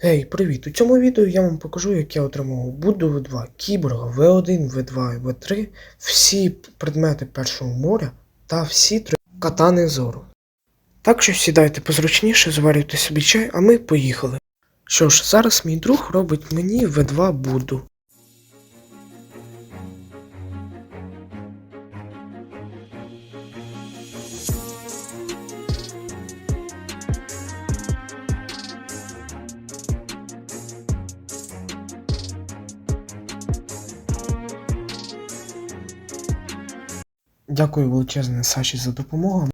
Гей, привіт! У цьому відео я вам покажу, як я отримав Будду V2, Кіборга, В1, В2 і В3, всі предмети першого моря та всі три катани зору. Так що сідайте позручніше, зварюйте собі чай, а ми поїхали. Що ж, зараз мій друг робить мені В2 Будду. Дякую величезне Саші за допомогу.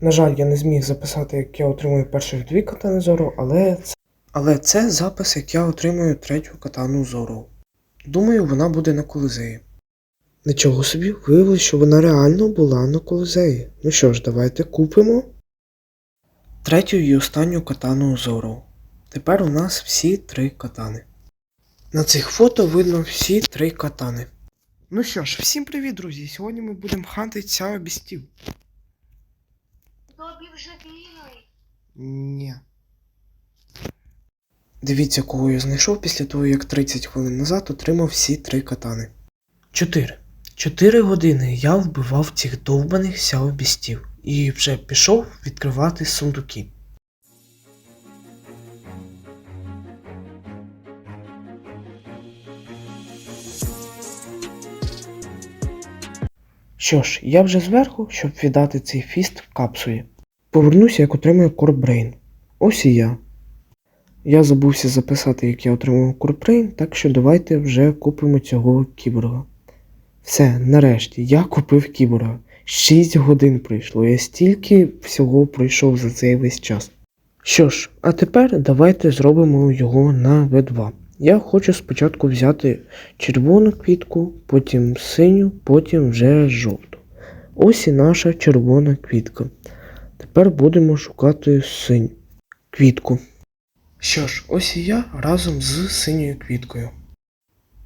На жаль, я не зміг записати, як я отримую перших дві катани зору, але це, але це запис, як я отримую третю катану зору. Думаю, вона буде на колизеї. Нічого собі, виявилось, що вона реально була на колизеї. Ну що ж, давайте купимо третю і останню катану зору. Тепер у нас всі три катани. На цих фото видно всі три катани. Ну що ж, всім привіт, друзі! Сьогодні ми будемо хантити ця бістів. Тобі вже бігають. Ні. Дивіться, кого я знайшов після того, як 30 хвилин назад отримав всі три катани. Чотири. Чотири години я вбивав цих довбаних сяобістів і вже пішов відкривати сундуки. Що ж, я вже зверху, щоб віддати цей фіст в капсулі. Повернуся, як отримую Корбрейн. Ось і я. Я забувся записати, як я отримав Корбрейн, так що давайте вже купимо цього кіборга. Все, нарешті, я купив кіборга. 6 годин пройшло, я стільки всього пройшов за цей весь час. Що ж, а тепер давайте зробимо його на В2. Я хочу спочатку взяти червону квітку, потім синю, потім вже жовту. Ось і наша червона квітка. Тепер будемо шукати синю квітку. Що ж, ось і я разом з синьою квіткою.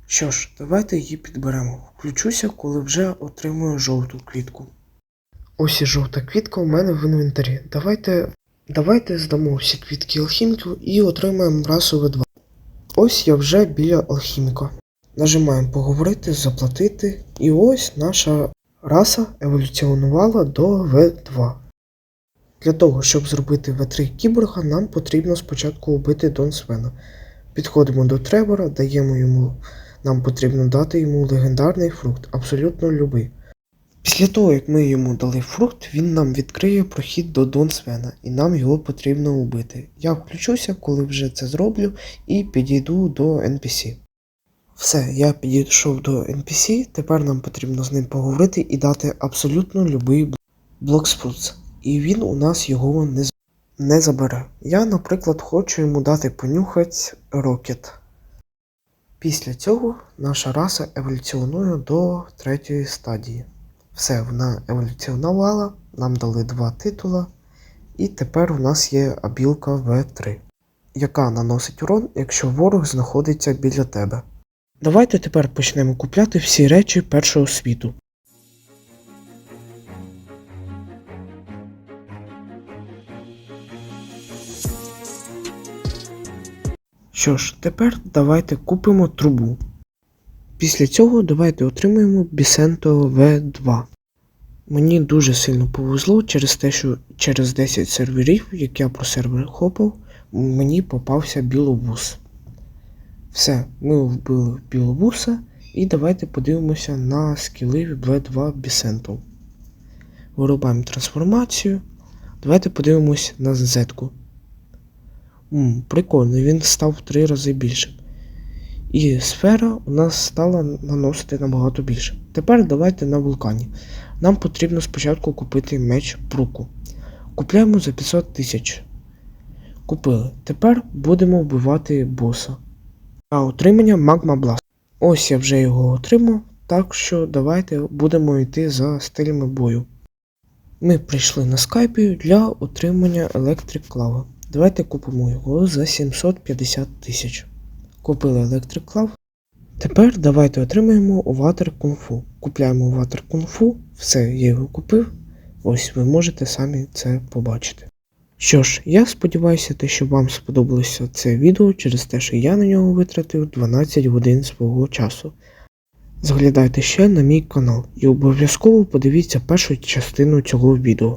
Що ж, давайте її підберемо. Включуся, коли вже отримую жовту квітку. Ось і жовта квітка у мене в інвентарі. Давайте. Давайте здамо всі квітки алхіміку і отримаємо расу В2. Ось я вже біля алхіміка. Нажимаємо поговорити, заплатити, і ось наша раса еволюціонувала до В2. Для того, щоб зробити В3 кіборга, нам потрібно спочатку убити Дон Свена. Підходимо до Тревора, даємо йому. Нам потрібно дати йому легендарний фрукт, абсолютно любий. Після того, як ми йому дали фрукт, він нам відкриє прохід до Дон Свена, і нам його потрібно убити. Я включуся, коли вже це зроблю, і підійду до NPC. Все, я підійшов до NPC, тепер нам потрібно з ним поговорити і дати абсолютно любий блок спруц. І він у нас його не, не забере. Я, наприклад, хочу йому дати понюхати рокет. Після цього наша раса еволюціонує до третьої стадії. Все, вона еволюціонувала, нам дали два титула, і тепер у нас є абілка В3, яка наносить урон, якщо ворог знаходиться біля тебе. Давайте тепер почнемо купляти всі речі першого світу. Що ж, тепер давайте купимо трубу. Після цього давайте отримаємо Бісенто В2. Мені дуже сильно повезло через те, що через 10 серверів, як я про сервер хопав, мені попався білобус. Все, ми вбили білобуса, і давайте подивимося на скіли В2 Бісенто. Вирубаємо трансформацію. Давайте подивимось на зетку. Прикольно, він став в 3 рази більшим. І сфера у нас стала наносити набагато більше. Тепер давайте на вулкані. Нам потрібно спочатку купити меч Бруку. Купляємо за 500 тисяч. Купили. Тепер будемо вбивати боса. А отримання Магма Бласт. Ось я вже його отримав, так що давайте будемо йти за стилями бою. Ми прийшли на скайпі для отримання Electric Claw. Давайте купимо його за 750 тисяч. Купили Claw. Тепер давайте отримаємо Kung Fu. Купляємо Kung Fu. Все, я його купив. Ось ви можете самі це побачити. Що ж, я сподіваюся, те, що вам сподобалося це відео через те, що я на нього витратив 12 годин свого часу. Зглядайте ще на мій канал і обов'язково подивіться першу частину цього відео.